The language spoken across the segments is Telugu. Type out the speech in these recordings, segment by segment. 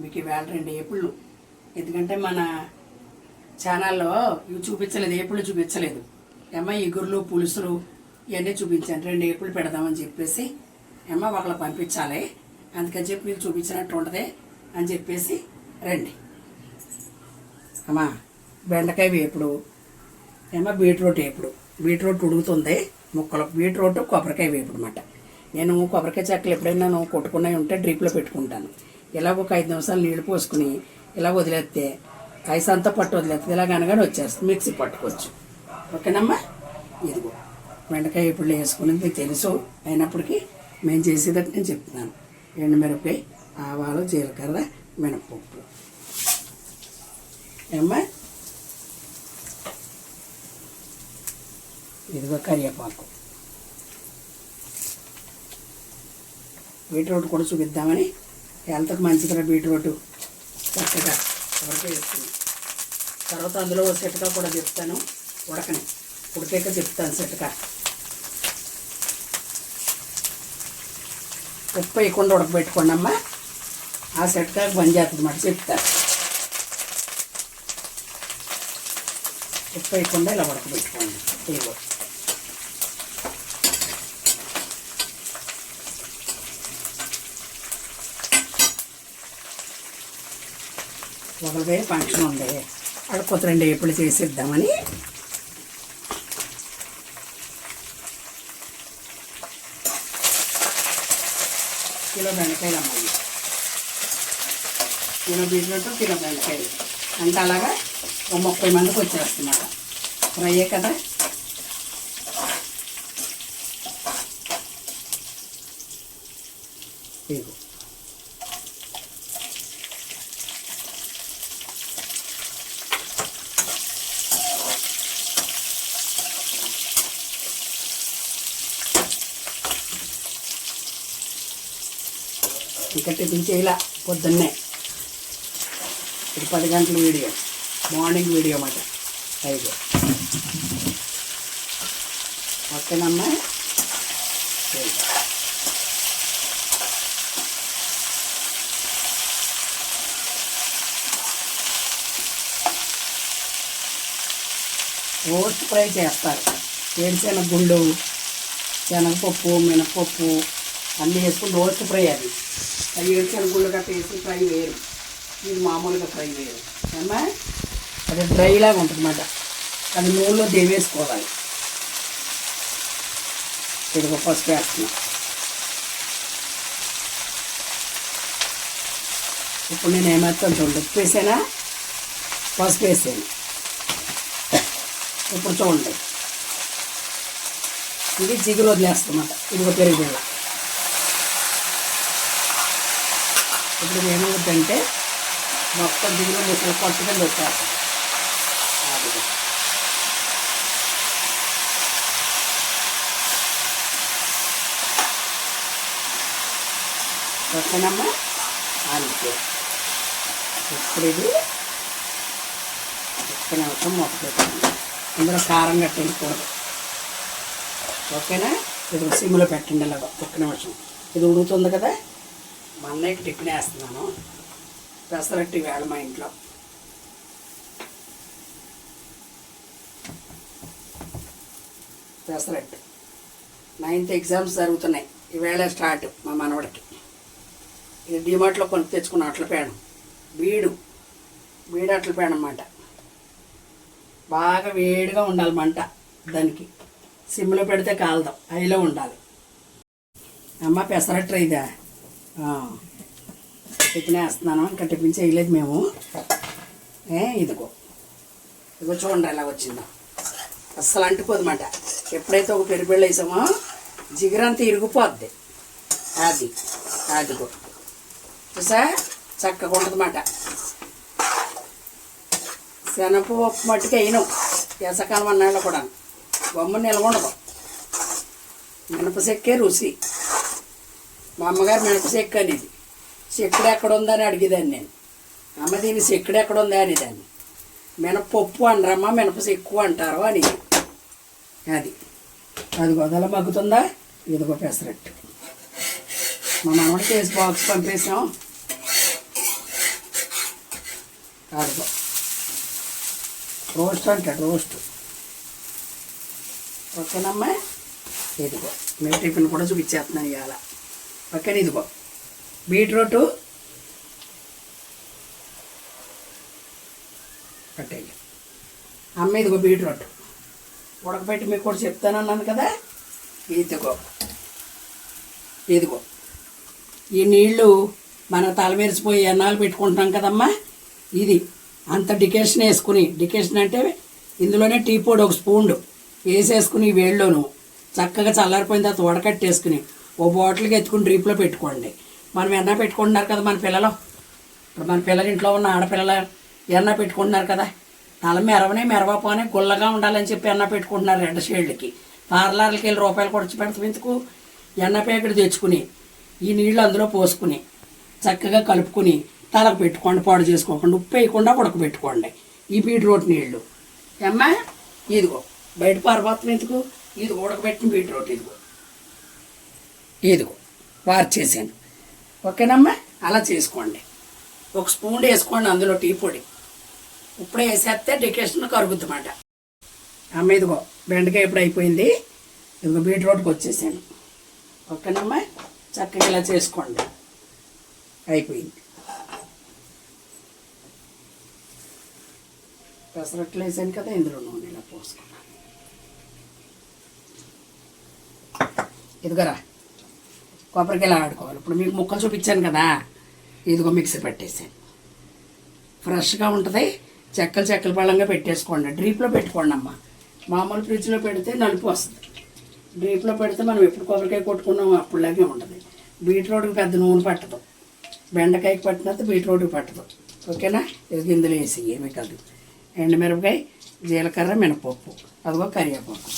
మీకు వేల రెండు ఏపుళ్ళు. ఎందుకంటే మన ఛానల్లో ఇవి చూపించలేదు ఏపుళ్ళు చూపించలేదు. ఏమో ఇగురులు పులుసులు ఇవన్నీ చూపించాను. రెండు ఏపుళ్ళు పెడదామని చెప్పేసి ఏమో ఒకళ్ళు పంపించాలి. అందుకని చెప్పి మీకు చూపించినట్టు ఉంటుంది అని చెప్పేసి రండి. అమ్మా బెండకాయ వేపుడు ఏమో బీట్రూట్ వేపుడు. బీట్రూట్ ఉడుగుతుంది ముక్కలు బీట్రూట్ కొబ్బరికాయ వేపుడు అనమాట నేను కొబ్బరికాయ చెక్కలు ఎప్పుడైనా నేను కొట్టుకున్నవి ఉంటే డ్రిప్లో పెట్టుకుంటాను. ఇలా ఒక ఐదు నిమిషాలు నీళ్ళు పోసుకుని ఇలా వదిలేస్తే ఐస్ అంతా పట్టు వదిలేస్తే ఇలా కనగానే వచ్చేస్తుంది. మిక్సీ పట్టుకోవచ్చు. ఓకేనమ్మా? ఇదిగో బెండకాయ ఇప్పుడు వేసుకుని మీకు తెలుసు. అయినప్పటికీ మేము చేసేటట్టు నేను చెప్తున్నాను. ఎండుమిరపకాయ ఆవాలు జీలకర్ర మినపప్పు. ఏమ్మా? ఇదిగో కరివేపాకు. బీట్రూట్ కూడా చూపిద్దామని హెల్త్కి మంచిదిరా బీట్రూట్. చక్కగా ఉడకేస్తుంది తర్వాత అందులో ఓ కూడా చెప్తాను. ఉడకని. ఉడికాక చెప్తాను సెట్గా ఉప్పు వేయకుండా ఉడకబెట్టుకోండి అమ్మా. ఆ సెట్గా బంద్ చేస్తుంది మాట. చెప్తాను ఉప్పు వేయకుండా ఇలా ఉడకబెట్టుకోండి. ఇదిగో. ఒకరిదే ఫంక్షన్ ఉంది. అక్కడ కొత్త రెండు ఏపులు చేసిద్దామని. కిలో బెండకాయలు అమ్మాయి కిలో బీట్రూట్ కిలో బెండకాయలు. అంటే అలాగా ఒక ముప్పై మందికి వచ్చేస్తున్నమాట ఫ్రైయే కదా? ఇదిగో. ఇంకా టిఫిన్ పొద్దున్నే. ఇది పది గంటల వీడియో మార్నింగ్ వీడియో అన్నమాట ఐదు ఓకేనమ్మా రోస్ట్ ఫ్రై చేస్తారు. వేరుశెనగ గుళ్ళు శనగపప్పు మినపప్పు అన్నీ వేసుకుని రోస్ట్ ఫ్రై అది. అది వేరుశెనగ గుళ్ళు గట్ట వేసి ఫ్రై వేరు. ఇది మామూలుగా ఫ్రై వేరు. ఏమా అది డ్రై లాగా ఉంటుందన్నమాట. అది నూనెలో దేవేసుకోవాలి. ఇదిగో పసుపు వేస్తున్నాం. ఇప్పుడు నేను ఏమేస్తాను చూడండి. ఉప్పు వేసానా? పసుపు వేసాను. ఇప్పుడు చూడండి. ఇది జిగురు వదిలేస్తామాట ఇదిగో పెరుగు. బిళ్ళ ఇప్పుడు ఇది ఏమవుతుందంటే మొత్తం దిగులు ముసలి పట్టుగా పెట్టాలి అదిగో. ఓకేనమ్మా? అంతే ఇప్పుడు ఇది ఒక్క అవసరం మూత ఇందులో కారం కట్టకూడదు ఓకేనా? ఇది సిమ్లో పెట్టండి అలాగ ఒక్క నిమిషం. ఇది ఉడుగుతుంది కదా? మా అన్నయ్యకి టిఫిన్ వేస్తున్నాను. పెసరట్టి వేళ మా ఇంట్లో. పెసరట్టు. నైన్త్ ఎగ్జామ్స్ జరుగుతున్నాయి. ఈవేళ స్టార్ట్ మా మనవడికి. ఇది డిమార్ట్లో కొని తెచ్చుకున్న అట్ల పేడం బీడు. బీడు అట్ల పేడం అన్నమాట బాగా వేడిగా ఉండాలి మంట దానికి. సిమ్లో పెడితే కాలదాం. హైలో ఉండాలి. అమ్మ పెసరట్టు ఇదా టిఫిన్ వేస్తున్నాను. ఇంకా టిఫిన్ చేయలేదు మేము. ఏ ఇదిగో. ఇదిగో చూడండి ఎలా వచ్చిందో. అస్సలు అంటుకోదన్నమాట ఎప్పుడైతే ఒక పెరుగుబెళ్ళు వేసామో జిగురంతా ఇరిగిపోద్ది. అది అదిగో. చూసా? చక్కగా ఉంటుందన్నమాట. శనగపు మట్టుకు అయినాం వేసకాలం అన్నాళ్ళు కూడా బొమ్మ నిలబడదు. మినప చెక్కే రుచి. మా అమ్మగారు మినప చెక్క అనేది చెక్కుడు ఎక్కడ ఉందని అడిగేదాన్ని నేను. అమ్మ దీని చెక్కుడు ఎక్కడ ఉందా అనేదాన్ని. మినపప్పు అనరమ్మా మినప చెక్కు అంటారు అని అది. అది గొదల మగ్గుతుందా? ఇదిగో పెసరట్టు. మా మనవడికి చేసి బాక్స్ పంపేసాం అదిగో. రోస్ట్ అంటాడు రోస్ట్. ఓకేనమ్మా? ఇదిగో. మేము టిఫిన్ కూడా చూపించేస్తున్నాను ఇవాళ ఓకేనా ఇదిగో. బీట్రూటు కట్టేయి. అమ్మ ఇదిగో బీట్రూట్ ఉడకబెట్టి మీకు కూడా చెప్తానన్నాను కదా? ఇదిగో. ఇదిగో. ఈ నీళ్ళు మన తలమెరిసిపోయి ఎన్నాళ్ళు పెట్టుకుంటాం కదమ్మా? ఇది. అంత డికేషన్ వేసుకుని. డికేషన్ అంటే ఇందులోనే టీ పొడి ఒక స్పూన్. వేసేసుకుని ఈ వేళ్ళలోను. చక్కగా చల్లారిపోయిన తర్వాత ఉడకట్టేసుకుని ఓ బాటిల్కి ఎత్తుకుని డ్రీప్లో పెట్టుకోండి. మనం ఎన్న పెట్టుకుంటున్నారు కదా మన పిల్లలు? ఇప్పుడు మన పిల్లల ఇంట్లో ఉన్న ఆడపిల్లలు ఎన్న పెట్టుకుంటున్నారు కదా? తల మెరవనే మెరవపోనే గుల్లగా ఉండాలని చెప్పి ఎన్న పెట్టుకుంటున్నారు రెండు షేళ్ళకి పార్లర్లకి వెళ్ళి రూపాయలు కొడిచి పెడతాం ఎందుకు? ఎన్న ప్యాకెట్ తెచ్చుకుని ఈ నీళ్ళు అందులో పోసుకుని చక్కగా కలుపుకుని తలకు పెట్టుకోండి పాడు చేసుకోకుండా ఉప్పు వేయకుండా ఉడకబెట్టుకోండి ఈ బీట్రూట్ నీళ్ళు. అమ్మా ఇదిగో బయట పారిపోతుంది ఎందుకు? ఇది ఉడకబెట్టిన బీట్రూట్ ఇదిగో. ఇదిగో వార్ చేశాను. ఓకేనమ్మా? అలా చేసుకోండి. ఒక స్పూన్ వేసుకోండి అందులో టీ పొడి. ఇప్పుడే వేసేస్తే డెకరేషన్ కరుగుద్దన్నమాట. అమ్మ ఇదిగో బెండకాయ ఇప్పుడు అయిపోయింది. ఇదిగో బీట్రూట్కి వచ్చేసాను. ఓకేనమ్మా? చక్కగా ఇలా చేసుకోండి. అయిపోయింది. పెసరట్లు వేసాను కదా ఇందులో నూనె ఇలా పోసుకున్నాను. ఇదిగోరా కొబ్బరికాయలు ఆడుకోవాలి. ఇప్పుడు మీకు ముక్కలు చూపించాను కదా. ఇదిగో మిక్సీ పెట్టేసాను ఫ్రెష్గా ఉంటుంది. చెక్కలు చెక్కల పళ్ళంగా పెట్టేసుకోండి. డ్రీప్లో పెట్టుకోండి అమ్మ. మామూలు ఫ్రిడ్జ్లో పెడితే నలుపు వస్తుంది. డ్రీప్లో పెడితే మనం ఎప్పుడు కొబ్బరికాయ కొట్టుకున్నాం అప్పుడులాగే ఉంటుంది. బీట్రూట్కి పెద్ద నూనె పట్టదు. బెండకాయకి పట్టినంత బీట్రూట్కి పట్టదు. ఓకేనా? ఇది గింజలు వేసి ఏమీ కాదు. ఎండుమిరపకాయ జీలకర్ర మినపప్పు. అదిగో కరివేపాకు.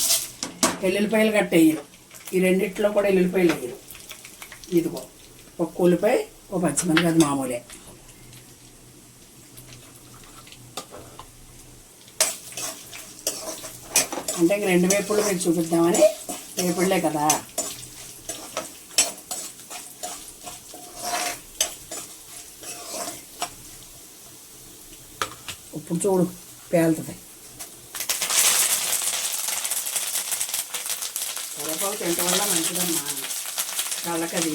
ఎల్లుల్లిపాయలు కట్టేయరు వేయరు ఈ రెండిట్లో కూడా ఎల్లుల్లిపాయలు వేయరు. ఇదిగో ఒక ఉల్లిపాయ ఒక పచ్చిమిరపకాయ అది మామూలే. అంటే ఇంక రెండు వేపుళ్ళు మీకు చూపిద్దామని వేపుళ్ళే కదా. ఇప్పుడు చూడు పేలుతుంది. కరివేపాకు తినటం వల్ల మంచిదమ్మా. కలకది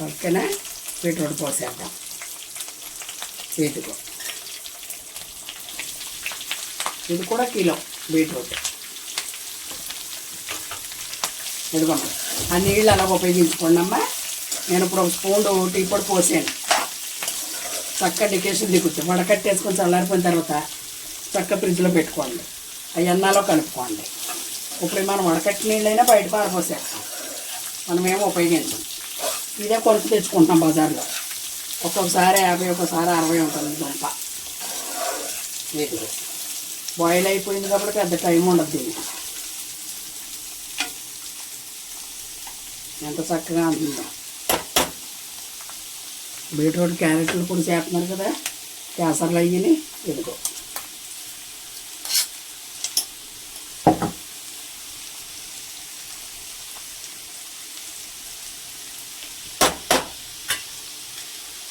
పక్కన బీట్రూట్ పోసేద్దాం. చేతికో. ఇది కూడా కిలో బీట్రూట్. ఇదిగోమ్మా ఆ నీళ్ళు అలా ఉపయోగించుకోండి అమ్మా. నేను ఇప్పుడు ఒక స్పూన్ టీ పొడి పోసాను. చక్క డికేషన్ దిగుతుంది. వడకట్టేసుకొని చల్లారిపోయిన తర్వాత చక్క ఫ్రిడ్జ్లో పెట్టుకోండి. ఆ ఎన్నాలో కలుపుకోండి. ఇప్పుడు మనం వడకట్టి నీళ్ళైనా బయట పారపోసేస్తాం మనమేమో ఉపయోగించాం. ఇదే కొనుక్కు తెచ్చుకుంటాం బజార్లో. ఒక్కొక్కసారి యాభై ఒక్కొక్కసారి అరవై ఉంటుంది దుంప. బాయిల్ అయిపోయింది కాబట్టి పెద్ద టైం ఉండదు ఎంత చక్కగా ఉంటుందో బీట్రూట్ క్యారెట్లు కూడా చేస్తున్నారు కదా కేసర్లు అయ్యి ఇదిగో.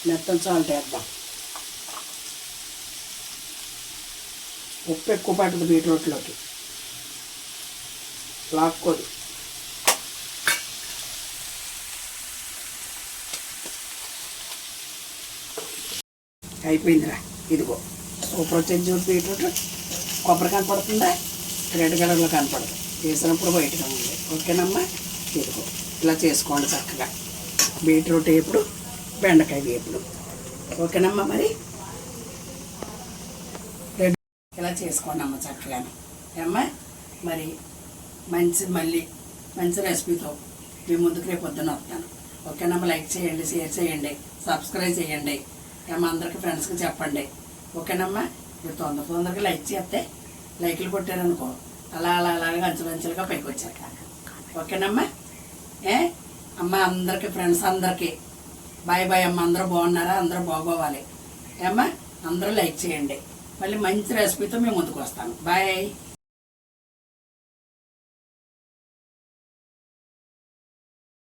మెత్తం సాల్ట్ వేద్దాం. ఉప్పు ఎక్కువ పట్టదు బీట్రూట్లోకి లాక్కోదు. అయిపోయిందిరా. ఇదిగో. సూపర్ వచ్చేది చూడు బీట్రూట్ కొబ్బరి కనపడుతుందా? రెడ్ కలర్లో కనపడదు. వేసినప్పుడు బయటగా ఉంది. ఓకేనమ్మా? ఇదిగో. ఇలా చేసుకోండి చక్కగా. బీట్రూట్ ఎప్పుడు బెండకాయ వేపుడు. ఓకేనమ్మా మరి రెడ్ ఇలా చేసుకోండి అమ్మ చక్కగానే. ఏమ్మా? మరి మంచి మళ్ళీ మంచి రెసిపీతో మీ ముందుకు రేపు పొద్దున వస్తాను. ఓకేనమ్మా లైక్ చేయండి షేర్ చేయండి సబ్స్క్రైబ్ చేయండి. ఏమో అందరికి ఫ్రెండ్స్కి చెప్పండి. ఓకేనమ్మా? మీరు తొందర తొందరగా లైక్ చేస్తే లైక్లు కొట్టారనుకో అలా అలా అలాగా అంచెలంచెలుగా పైకి వచ్చారు కాక. ఓకేనమ్మా? ఏ? అమ్మ అందరికి ఫ్రెండ్స్ అందరికీ. బాయ్ బాయ్ అమ్మ అందరూ బాగున్నారా? అందరూ బాగోవాలి. ఏమ్మా? అందరూ లైక్ చేయండి. మళ్ళీ మంచి రెసిపీతో మేము ముందుకు వస్తాను బాయ్